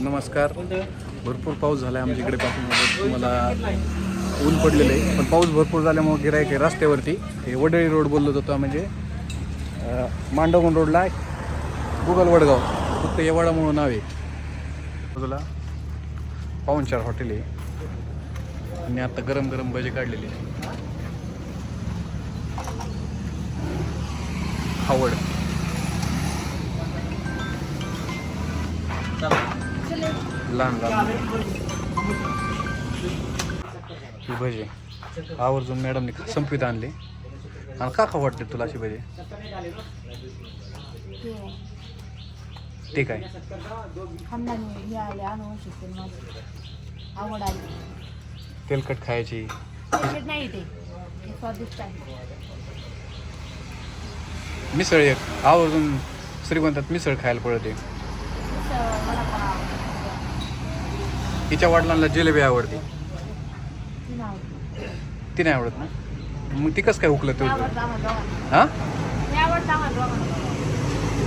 नमस्कार. भरपूर पाऊस झाला आहे आमच्या इकडे पासून तुम्हाला ऊन पडलेलं आहे. पण पाऊस भरपूर झाल्यामुळे गिरायक आहे रस्त्यावरती. हे वडळी रोड बोललो जातो म्हणजे अं, मांडवगण रोडला गुगल वडगाव. फक्त येवाडामुळं नाव आहे. बाजूला पाहुणचार हॉटेल आहे. आणि आता गरम गरम भजे काढलेले आहे. आवड. लहान लहान ही भजी. आवर्जून मॅडमने संपीत आणली. आणि का खा वाटते तुला अशी भजी? ते काय? आवड आली. तेलकट खायची. तिकीट नाही ते. स्वादिष्ट आहे. मिसळ एक. आवर्जून श्रीमंतात मिसळ खायला पडते तसं मला पण आवडतं तिच्या वडिलांना जिलेबी आवडते. ती नाही आवडत ना मग ती कसं काय उकलं ते तू हा?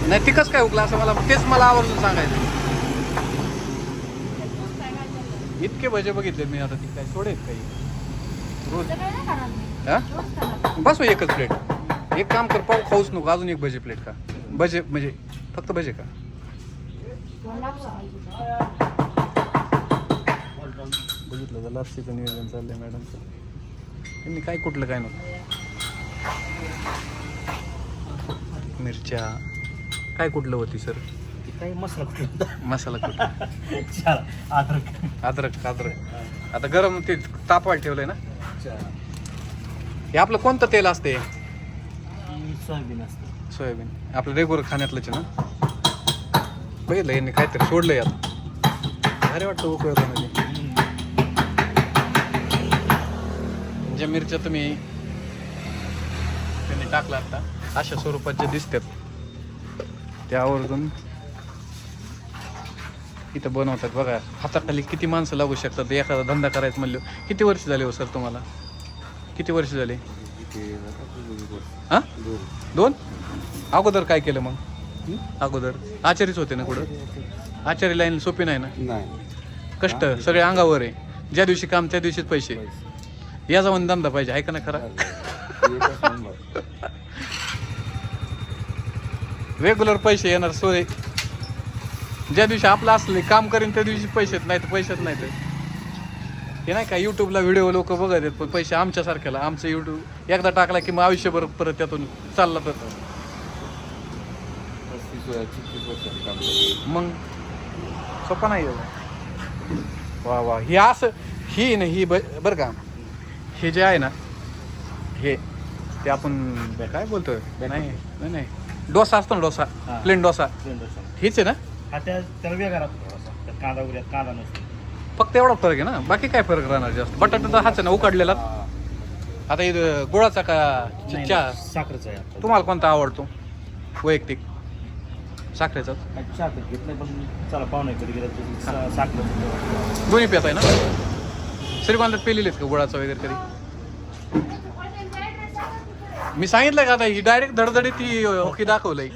नाही ती कसं काय उकलं असं मला तेच मला आवर्जून सांगायचं. इतके भजे बघितले मी आता ती काय सोडेत काही? रोज. सगळे नाही एकच प्लेट एक काम कर पाहू खाऊच नको अजून एक भजे प्लेट का भजे म्हणजे फक्त भजे का लापसीचं नियोजन चाललंय मॅडमचं त्यांनी काय कुठलं काय नको मिरच्या. काय कुठलं होती सर काही मसाला कुठला मसाला कुठलं? चार अद्रक. अद्रक अद्रक. आता गरम ते तापवायला ठेवलंय ना? चार हे आपलं कोणतं तेल असते ही सोयाबीन असतं. सोयाबीन. आपलं रेग्युलर खाण्यातलंच ना? बघितलं यांनी काहीतरी सोडलंय आता. भारी वाटतं उपयोगामध्ये ज्या मिरच्या तुम्ही त्यांनी टाकला आता अशा स्वरूपात जे दिसतात. त्या आवर्जून इथं बनवतात बघा. हाताखाली किती माणसं लागू शकतात? एखादा धंदा करायचं म्हणलं किती वर्ष झाले हो सर तुम्हाला? किती वर्ष झाले? हा? दोन? अगोदर काय केलं मग? अगोदर? आचारीच होते ना कुठं? आचारी लाईन सोपी नाही ना? कष्ट सगळे अंगावर आहे. ज्या दिवशी काम त्या दिवशीच पैसे. या जाऊन धंदा पाहिजे आहे का नाही खरा रेग्युलर पैसे येणार सोय ज्या दिवशी आपलं असले काम करीन त्या दिवशी पैसेच नाहीत पैसेच नाहीत. हे नाही का युट्यूबला व्हिडिओ लोक बघत आहेत पण पैसे आमच्यासारख्याला आमचं युट्यूब एकदा टाकला की मग आयुष्यभर परत त्यातून चालला तर. मग? सोपं नाही. वा वा. हे असं ही ना ही बरं का. हे जे आहे ना हे ते आपण काय बोलतो नाही नाही नाही. डोसा असतो ना डोसा. हा. प्लेन डोसा. हेच आहे ना? हा त्या त्याला वेगळा राहतो थोडासा. त्यात कांदा कांदा नसतो. फक्त एवढा फरक आहे ना? बाकी काय फरक राहणार जास्त? बटाटा तर हाच आहे ना उकडलेला. हा. आता इथं गुळाचा का नाही, चहा? नाही, साखरेचा आहे आता. तुम्हाला कोणता आवडतो? वैयक्तिक. साखरेचा? काय साखर घेत नाही पण चला पाहुणे कधी गेलं तर सा- साखर दोन्ही पित आहे ना? श्रीगोंदात पेलेले आहेत का गुळाचा वगैरे कधी मी सांगितलं का आता ही डायरेक्ट धडधडी ती ओके दाखवलंय.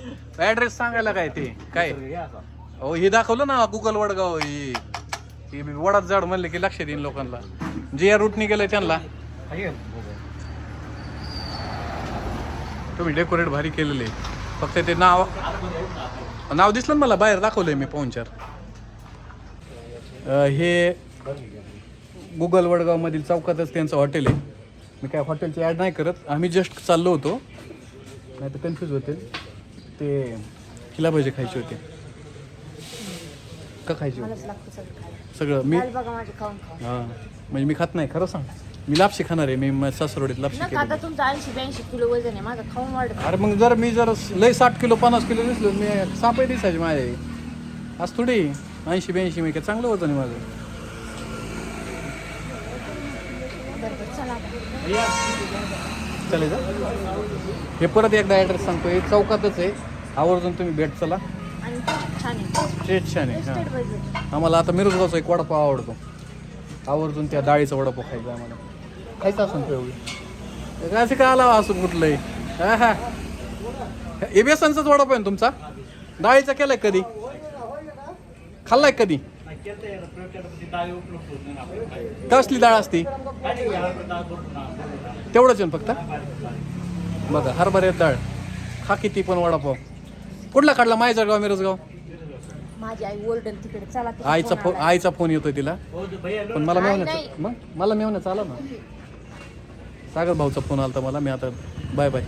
ऍड्रेस सांगायला काय ते? काय? अहो हे दाखवलं ना गुगल वडगाव ही. ही वडात जाड म्हणले की लक्ष देईन लोकांना. जे या रूटने गेलंय त्यांना. तुम्ही डेकोरेट भारी केलेले. फक्त ते नाव नाव दिसलं ना मला बाहेर दाखवलंय मी पाहुणचार हे गुगल वडगावमधील चौकातच त्यांचं हॉटेल आहे. मी काय हॉटेलची ॲड नाही करत. आम्ही जस्ट चाललो होतो. नाही तर कन्फ्यूज होते ते हिला भजे खायचे होते. का खायचे होते? सगळं मी काल हां. म्हणजे मी खात नाही खरं सांग. मी लापशी खाणार आहे. मी सासरवडीत लापशी केली खाता तुमचं ऐंशी ब्याऐंशी किलो वजन आहे. माझं खाऊन वाढत अरे मग जर मी जर लय साठ किलो पन्नास किलो दिसलो मी सापही दिसायचे माझे. आज थोडी ऐंशी ब्याऐंशी मी काय चांगलं होतं नाही माझं. चला. का हे परत एकदा ॲड्रेस सांगतो. हे चौकातच आहे. आवर्जून तुम्ही भेट चला. खूप छान आहे. हां. आम्हाला आता मिरजगावचा एक वडापाव आवडतो. आवर्जून त्या डाळीचा वडापाव खायचा आम्हाला. खायचा असं एवढी असे का आला असं कुठलंही हा हा हे बेसनचाच वडापाव आहे तुमचा? डाळीचा केलाय कधी? खाल्लाय कधी? काय. कसली डाळ असती. तेवढंच आहे ना फक्त. बघा हरभऱ्यात डाळ. खा किती पण वडापाव. कुठला काढला? मायजळगाव मिरजगाव? माझी आई ओरडन तिकडे चला तिचा आईचा फोन. आईचा फोन येतोय तिला. हो पण मला नाही, मेवण्याचा मग? मला मेवण्याचा आला ना. सागर भाऊचा फोन आला मला. मी आता बाय बाय.